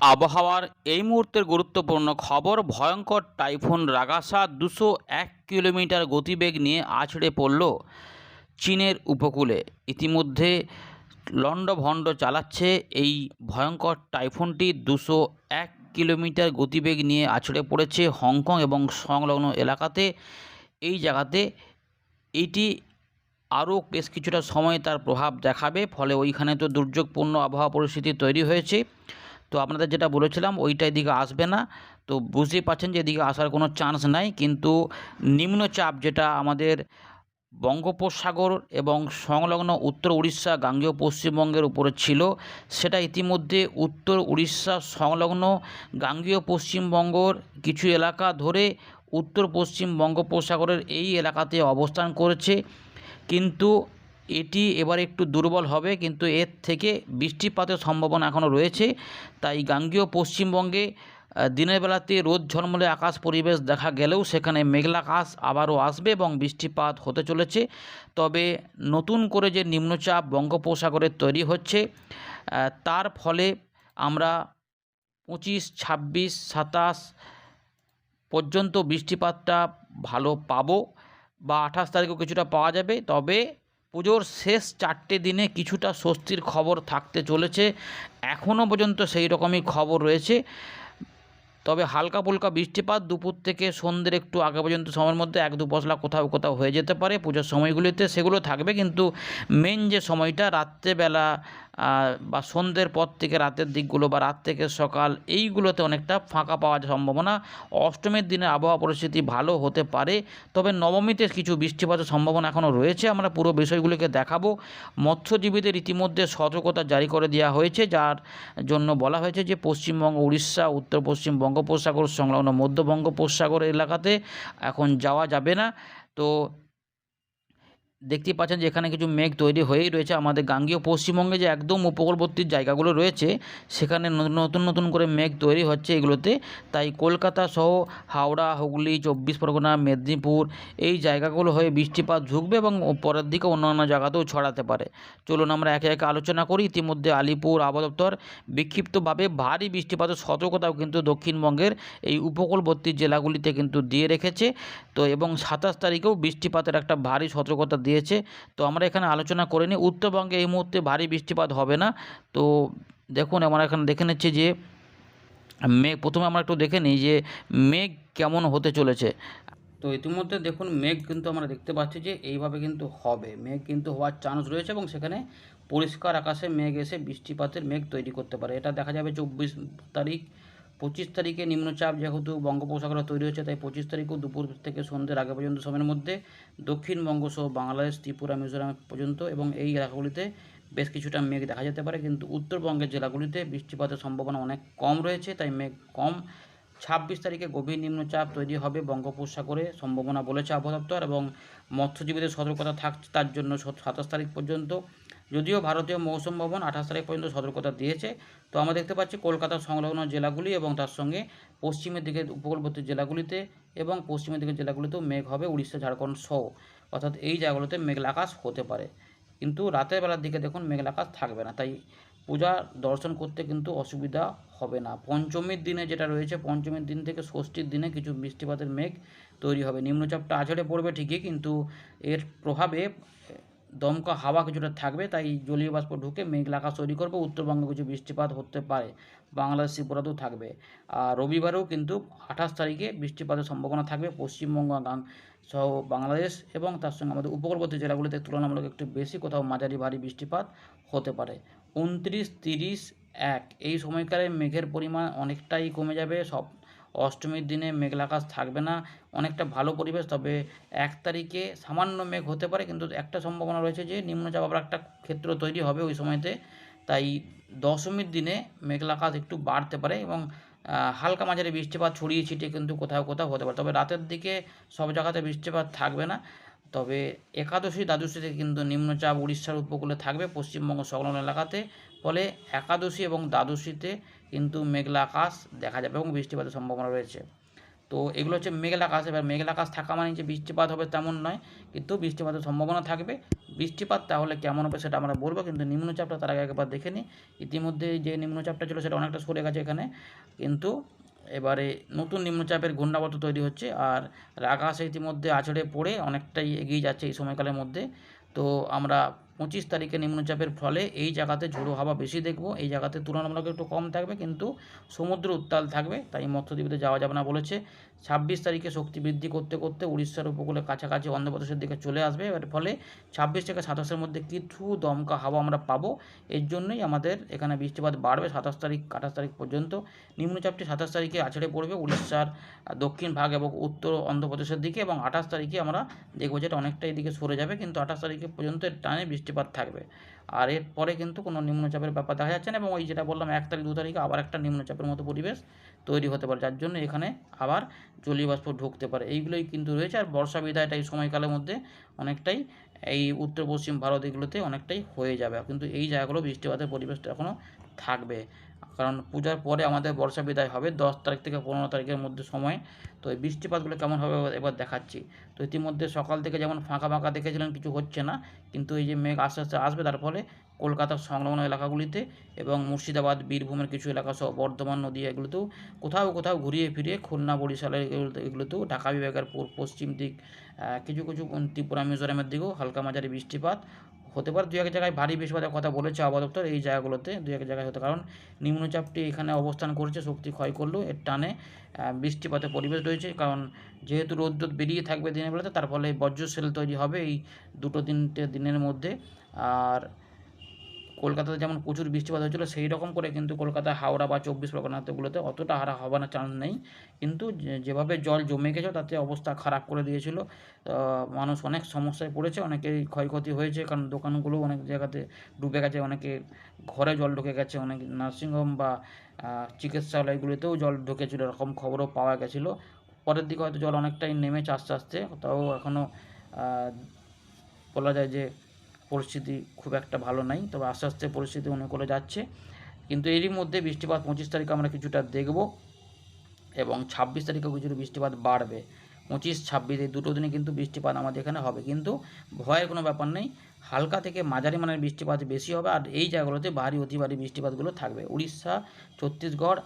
আবহাওয়ার এই মুহূর্তের গুরুত্বপূর্ণ খবর, ভয়ঙ্কর টাইফুন, রাগাসা দুশো এক কিলোমিটার গতিবেগ নিয়ে আছড়ে পড়ল চীনের উপকূলে। ইতিমধ্যে লণ্ডভণ্ড চালাচ্ছে এই ভয়ঙ্কর টাইফুনটি। দুশো এক কিলোমিটার গতিবেগ নিয়ে আছড়ে পড়েছে হংকং এবং সংলগ্ন এলাকাতে। এই জায়গাতে এইটি আরও বেশ কিছুটা সময় তার প্রভাব দেখাবে, ফলে ওইখানে তো দুর্যোগপূর্ণ আবহাওয়া পরিস্থিতি তৈরি হয়েছে। তো আপনাদের যেটা বলেছিলাম ওইটা এদিকে আসবে না। তো বুঝতেই পারছেন যে এদিকে আসার কোনো চান্স নাই। কিন্তু নিম্নচাপ যেটা আমাদের বঙ্গোপসাগর এবং সংলগ্ন উত্তর উড়িষ্যা, গাঙ্গেয় পশ্চিমবঙ্গের উপরে ছিল, সেটা ইতিমধ্যে উত্তর উড়িষ্যা, সংলগ্ন গাঙ্গেয় পশ্চিমবঙ্গর কিছু এলাকা ধরে উত্তর পশ্চিম বঙ্গোপসাগরের এই এলাকাতে অবস্থান করেছে। কিন্তু এটি এবার একটু দুর্বল হবে, কিন্তু এর থেকে বৃষ্টিপাতের সম্ভাবনা এখনও রয়েছে। তাই গাঙ্গেয় পশ্চিমবঙ্গে দিনের বেলাতে রোদ ঝলমলে আকাশ পরিবেশ দেখা গেলেও সেখানে মেঘলা আকাশ আবারও আসবে এবং বৃষ্টিপাত হতে চলেছে। তবে নতুন করে যে নিম্নচাপ বঙ্গোপসাগরে তৈরি হচ্ছে তার ফলে আমরা পঁচিশ, ছাব্বিশ, সাতাশ পর্যন্ত বৃষ্টিপাতটা ভালো পাবো বা আঠাশ তারিখেও কিছুটা পাওয়া যাবে। তবে পুজোর শেষ চারটে দিনে কিছুটা স্বস্তির খবর থাকতে চলেছে। এখনও পর্যন্ত সেই রকমই খবর রয়েছে। তবে হালকা ফুলকা বৃষ্টিপাত, দুপুর থেকে সন্ধ্যের একটু আগে পর্যন্ত সময়ের মধ্যে এক দু পশলা কোথাও কোথাও হয়ে যেতে পারে। পুজোর সময়গুলিতে সেগুলো থাকবে, কিন্তু মেন যে সময়টা, রাত্রেবেলা বা সন্ধ্যের পর থেকে রাতের দিকগুলো বা রাত থেকে সকাল এইগুলোতে অনেকটা ফাঁকা পাওয়ার সম্ভাবনা। অষ্টমীর দিনে আবহাওয়া পরিস্থিতি ভালো হতে পারে, তবে নবমীতে কিছু বৃষ্টিপাতের সম্ভাবনা এখনও রয়েছে। আমরা পুরো বিষয়গুলিকে দেখাবো। মৎস্যজীবীদের ইতিমধ্যে সতর্কতা জারি করে দেওয়া হয়েছে, যার জন্য বলা হয়েছে যে পশ্চিমবঙ্গ, উড়িষ্যা উত্তর পশ্চিম বঙ্গোপসাগর, সংলগ্ন মধ্য বঙ্গোপসাগর এলাকাতে এখন যাওয়া যাবে না। তো দেখতেই পাচ্ছেন যে এখানে কিছু মেঘ তৈরি হয়েই রয়েছে। আমাদের গাঙ্গীয় পশ্চিমবঙ্গে যে একদম উপকূলবর্তী জায়গাগুলো রয়েছে, সেখানে নতুন নতুন করে মেঘ তৈরি হচ্ছে এগুলোতে। তাই কলকাতা সহ হাওড়া, হুগলি, চব্বিশ পরগনা, মেদিনীপুর এই জায়গাগুলো হয়ে বৃষ্টিপাত ঝুঁকবে এবং পরের দিকে অন্যান্য জায়গাতেও ছড়াতে পারে। চলুন আমরা একে একে আলোচনা করি। ইতিমধ্যে আলিপুর আবহাওয়া দপ্তর বিক্ষিপ্তভাবে ভারী বৃষ্টিপাতের সতর্কতাও কিন্তু দক্ষিণবঙ্গের এই উপকূলবর্তী জেলাগুলিতে কিন্তু দিয়ে রেখেছে। তো এবং সাতাশ তারিখেও বৃষ্টিপাতের একটা ভারী সতর্কতা দিয়েছে। তো আমরা এখানে আলোচনা করে নিই। উত্তরবঙ্গে এই মুহূর্তে ভারী বৃষ্টিপাত হবে না। তো দেখুন, আমরা এখানে দেখে নিচ্ছি যে মেঘ, প্রথমে আমরা একটু দেখে নিই যে মেঘ কেমন হতে চলেছে। তো ইতিমধ্যে দেখুন, মেঘ কিন্তু আমরা দেখতে পাচ্ছি যে এইভাবে কিন্তু হবে। মেঘ কিন্তু হওয়ার চান্স রয়েছে এবং সেখানে পরিষ্কার আকাশে মেঘ এসে বৃষ্টিপাতের মেঘ তৈরি করতে পারে। এটা দেখা যাবে চব্বিশ তারিখ পঁচিশ তারিখে নিম্নচাপ যেহেতু বঙ্গোপসাগরে তৈরি হচ্ছে তাই পঁচিশ তারিখও দুপুর থেকে সন্ধ্যের আগে পর্যন্ত সময়ের মধ্যে দক্ষিণবঙ্গ সহ বাংলাদেশ, ত্রিপুরা, মিজোরাম পর্যন্ত এবং এই এলাকাগুলিতে বেশ কিছুটা মেঘ দেখা যেতে পারে। কিন্তু উত্তরবঙ্গের জেলাগুলিতে বৃষ্টিপাতের সম্ভাবনা অনেক কম রয়েছে, তাই মেঘ কম। ছাব্বিশ তারিখে গভীর নিম্নচাপ তৈরি হবে বঙ্গোপসাগরে, সম্ভাবনা বলেছে আবহাওয়া দপ্তর এবং মৎস্যজীবীদের সতর্কতা থাকছে তার জন্য সাতাশ তারিখ পর্যন্ত যদিও ভারতীয় মৌসুম ভবন আঠাশ তারিখ পর্যন্ত সতর্কতা দিয়েছে, তো আমরা দেখতে পাচ্ছি কলকাতা সংলগ্ন জেলাগুলি এবং তার সঙ্গে পশ্চিমের দিকে উপকূলবর্তী জেলাগুলিতে এবং পশ্চিমের দিকের জেলাগুলিতেও মেঘ হবে, উড়িষ্যা, ঝাড়খণ্ড সহ। অর্থাৎ এই জায়গাগুলোতে মেঘলা আকাশ হতে পারে। কিন্তু রাতের বেলার দিকে দেখুন মেঘলা আকাশ থাকবে না, তাই পূজা দর্শন করতে কিন্তু অসুবিধা হবে না। পঞ্চমীর দিনে যেটা রয়েছে, পঞ্চমীর দিন থেকে ষষ্ঠীর দিনে কিছু বৃষ্টিপাতের মেঘ তৈরি হবে। নিম্নচাপটা আছড়ে পড়বে ঠিকই, কিন্তু এর প্রভাবে দমকা হাওয়া কিছুটা থাকবে, তাই জলীয় বাষ্প ঢুকে মেঘলা আকাশ তৈরি করবে, উত্তরবঙ্গে কিছু বৃষ্টিপাত হতে পারে, বাংলাদেশ ত্রিপুরাতেও থাকবে। আর রবিবারেও কিন্তু আঠাশ তারিখে বৃষ্টিপাতের সম্ভাবনা থাকবে, পশ্চিমবঙ্গ সহ বাংলাদেশ এবং তার সঙ্গে আমাদের উপকূলবর্তী জেলাগুলিতে তুলনামূলক একটু বেশি, কোথাও মাঝারি ভারী বৃষ্টিপাত হতে পারে। উনত্রিশ তিরিশ এক, এই সময়কালে মেঘের পরিমাণ অনেকটাই কমে যাবে, সব অষ্টমীর দিনে মেঘলা আকাশ থাকবে না, অনেকটা ভালো পরিবেশ। তবে এক তারিখে সামান্য মেঘ হতে পারে, কিন্তু একটা সম্ভাবনা রয়েছে যে নিম্নচাপ আবার একটা ক্ষেত্র তৈরি হবে ওই সময়তে। তাই দশমীর দিনে মেঘলা আকাশ একটু বাড়তে পারে এবং হালকা মাঝারি বৃষ্টিপাত ছড়িয়ে ছিটিয়ে কিন্তু কোথাও কোথাও হতে পারে। তবে রাতের দিকে সব জায়গাতে বৃষ্টিপাত থাকবে না। তবে একাদশী দ্বাদশীতে কিন্তু নিম্নচাপ উড়িষ্যার উপকূলে থাকবে পশ্চিমবঙ্গ সংলগ্ন এলাকাতে। ফলে একাদশী এবং দ্বাদশীতে কিন্তু মেঘলা আকাশ দেখা যাবে এবং বৃষ্টিপাতের সম্ভাবনা রয়েছে। তো এগুলো হচ্ছে মেঘলা আকাশ। এবার মেঘলা আকাশ থাকা মানে যে বৃষ্টিপাত হবে তেমন নয়, কিন্তু বৃষ্টিপাতের সম্ভাবনা থাকবে। বৃষ্টিপাত তাহলে কেমন হবে সেটা আমরা বলব, কিন্তু নিম্নচাপটা তার আগে একবার দেখে নিই। ইতিমধ্যে যে নিম্নচাপটা ছিল সেটা অনেকটা সরে গেছে এখানে, কিন্তু এবারে নতুন নিম্নচাপের ঘূর্ণাবর্ত তৈরি হচ্ছে আর আকাশ ইতিমধ্যে আছড়ে পড়ে অনেকটাই এগিয়ে যাচ্ছে এই সময়কালের মধ্যে। তো আমরা পঁচিশ তারিখে নিম্নচাপের ফলে এই জায়গাতে ঝোড়ো হাওয়া বেশি দেখব। এই জায়গাতে তুলনামূলক একটু কম থাকবে, কিন্তু সমুদ্র উত্তাল থাকবে, তাই মৎস্যদ্বীপে যাওয়া যাবে না বলেছে। ছাব্বিশ তারিখে শক্তি বৃদ্ধি করতে করতে উড়িষ্যার উপকূলে কাছাকাছি অন্ধ্রপ্রদেশের দিকে চলে আসবে। এর ফলে ছাব্বিশ থেকে সাতাশের মধ্যে কিছু দমকা হাওয়া আমরা পাবো। এর জন্যই আমাদের এখানে বৃষ্টিপাত বাড়বে সাতাশ তারিখ, আঠাশ তারিখ পর্যন্ত। নিম্নচাপটি সাতাশ তারিখে আছড়ে পড়বে উড়িষ্যার দক্ষিণ ভাগ এবং উত্তর অন্ধ্রপ্রদেশের দিকে এবং আঠাশ তারিখে আমরা দেখব যেটা অনেকটা এদিকে সরে যাবে, কিন্তু আঠাশ তারিখে পর্যন্ত টানে বৃষ্টিপাত থাকবে। আর এরপরে কিন্তু কোনো নিম্নচাপের ব্যাপার দেখা যাচ্ছে না এবং ওই যেটা বললাম, এক তারিখ, দু তারিখে আবার একটা নিম্নচাপের মতো পরিবেশ তৈরি হতে পারে, যার জন্য এখানে আবার জলীয়বাষ্প ঢুকতে পারে। এইগুলোই কিন্তু রয়েছে আর বর্ষা বিদায়টা এই সময়কালের মধ্যে অনেকটাই এই উত্তর পশ্চিম ভারত এগুলোতে অনেকটাই হয়ে যাবে। কিন্তু এই জায়গাগুলো বৃষ্টিপাতের পরিবেশটা এখনও থাকবে। কারণ পূজার পরে আমাদের বর্ষা বিদায় হবে, দশ তারিখ থেকে পনেরো তারিখের মধ্যে সময়। তো এই বৃষ্টিপাতগুলো কেমন হবে এবার দেখাচ্ছি। তো ইতিমধ্যে সকাল থেকে যেমন ফাঁকা ফাঁকা দেখেছিলেন কিছু হচ্ছে না। কিন্তু এই যে মেঘ আস্তে আস্তে আসবে, তার ফলে কলকাতার সংলগ্ন এলাকাগুলিতে এবং মুর্শিদাবাদ, বীরভূমের কিছু এলাকা সহ বর্ধমান নদী এগুলোতেও কোথাও কোথাও ঘুরিয়ে ফিরিয়ে খুলনা এগুলোতে এগুলোতেও ঢাকা বিভাগের পশ্চিম দিক কিছু কিছু ত্রিপুরা, মিজোরামের দিকেও হালকা মাঝারি বৃষ্টিপাত। হতে পারে দু এক জায়গায় ভারী বৃষ্টিপাতের কথা বলেছে আবহাওয়া দপ্তর, এই জায়গাগুলোতে দু এক জায়গায় হতে কারণ নিম্নচাপটি এখানে অবস্থান করছে, শক্তি ক্ষয় করলেও এর টানে বৃষ্টিপাতের পরিবেশ রয়েছে, কারণ যেহেতু রোদ বেরিয়ে থাকবে দিনের বেলাতে, তার ফলে বজ্রশেল তৈরি হবে এই দুটো তিনটে দিনের মধ্যে। আর কলকাতাতে যেমন প্রচুর বৃষ্টিপাত হয়েছিল সেই রকম করে কিন্তু কলকাতা হাওড়া বা চব্বিশ পরগনাতেগুলোতে অতটা হারা হওয়ার চান্স নেই। কিন্তু যেভাবে জল জমে গেছে তাতে অবস্থা খারাপ করে দিয়েছিল। মানুষ অনেক সমস্যায় পড়েছে, অনেকেরই ক্ষয়ক্ষতি হয়েছে, কারণ দোকানগুলো অনেক জায়গাতে ডুবে গেছে, অনেকে ঘরে জল ঢুকে গেছে, অনেক নার্সিংহোম বা চিকিৎসালয়গুলিতেও জল ঢুকেছিল, এরকম খবরও পাওয়া গেছিল। পরের দিকে হয়তো জল অনেকটাই নেমেছে আস্তে আস্তে, তাও এখনও বলা যায় যে পরিস্থিতি খুব একটা ভালো নাই, তবে আস্তে আস্তে পরিস্থিতি অনুকূলে যাচ্ছে। কিন্তু এরই মধ্যে বৃষ্টিপাত পঁচিশ তারিখে আমরা কিছুটা দেখব এবং ছাব্বিশ তারিখেও কিছুটা বৃষ্টিপাত বাড়বে। পঁচিশ, ছাব্বিশ এই দুটো দিনে কিন্তু বৃষ্টিপাত আমাদের এখানে হবে। কিন্তু ভয়ের কোনো ব্যাপার নেই, হালকা থেকে মাঝারি মানের বৃষ্টিপাত বেশি হবে আর এই জায়গাগুলোতে ভারী অতি ভারী বৃষ্টিপাতগুলো থাকবে। উড়িষ্যা, ছত্তিশগড়,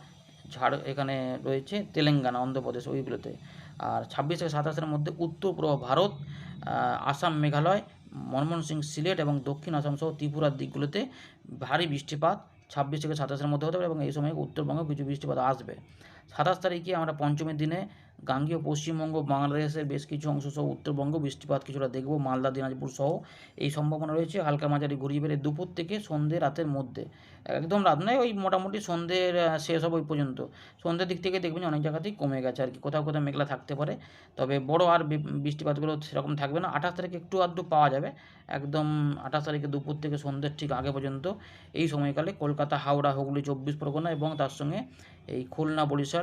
ঝাড় এখানে রয়েছে তেলেঙ্গানা, অন্ধ্রপ্রদেশ ওইগুলোতে। আর ছাব্বিশ থেকে সাতাশের মধ্যে উত্তর পূর্ব ভারত আসাম, মেঘালয় মনমোহন সিং সিলেট এবং দক্ষিণ আসাম সহ ত্রিপুরার দিকগুলোতে ভারী বৃষ্টিপাত, ছাব্বিশ থেকে সাতাশের মধ্যে হতে পারে এবং এই সময় উত্তরবঙ্গেও কিছু বৃষ্টিপাত আসবে। সাতাশ তারিখে আমরা পঞ্চমের দিনে গাঙ্গীয় পশ্চিমবঙ্গ, বাংলাদেশের বেশ কিছু অংশ সহ উত্তরবঙ্গ, বৃষ্টিপাত কিছুটা দেখব, মালদা, দিনাজপুর সহ এই সম্ভাবনা রয়েছে। হালকা মাঝারি ঘুরিয়ে বেড়ে দুপুর থেকে সন্ধ্যে রাতের মধ্যে। একদম রাত নয়, ওই মোটামুটি সন্ধ্যের শেষ হবে ওই পর্যন্ত। সন্ধ্যের দিক থেকে দেখবেন অনেক জায়গাতেই কমে গেছে আর কি। কোথাও কোথাও মেঘলা থাকতে পারে। তবে বড় আর বৃষ্টিপাতগুলো সেরকম থাকবে না। আঠাশ তারিখে একটু আধটু পাওয়া যাবে। একদম আঠাশ তারিখে দুপুর থেকে সন্ধ্যের ঠিক আগে পর্যন্ত এই সময়কালে কলকাতা, হাওড়া, হুগলি, চব্বিশ পরগনা এবং তার সঙ্গে এই খুলনা, বরিশাল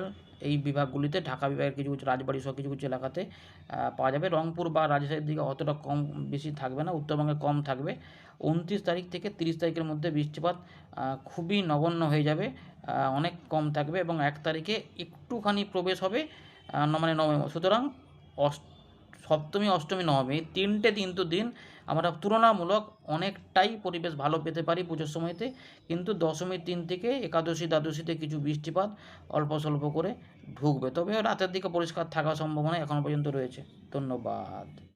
এই বিভাগগুলিতে ঢাকা বিভাগের কিছু কিছু রাজবাড়ি সহ কিছু কিছু এলাকাতে পাওয়া যাবে। রংপুর বা রাজশাহীর দিকে অতটা কম বেশি থাকবে না, উত্তরবঙ্গে কম থাকবে। উনত্রিশ তারিখ থেকে তিরিশ তারিখের মধ্যে বৃষ্টিপাত খুবই নগণ্য হয়ে যাবে অনেক কম থাকবে এবং এক তারিখে একটুখানি প্রবেশ হবে মানে নভেম্বর সুতরাং অস সপ্তমী, অষ্টমী, নবমী তিনটে কিন্তু দিন আমরা তুলনামূলক অনেকটাই পরিবেশ ভালো পেতে পারি পুজোর সময়তে। কিন্তু দশমীর দিন থেকে একাদশী, দ্বাদশীতে কিছু বৃষ্টিপাত অল্প স্বল্প করে ঢুকবে। তবে রাতের দিকে পরিষ্কার থাকার সম্ভাবনা এখনও পর্যন্ত রয়েছে। ধন্যবাদ।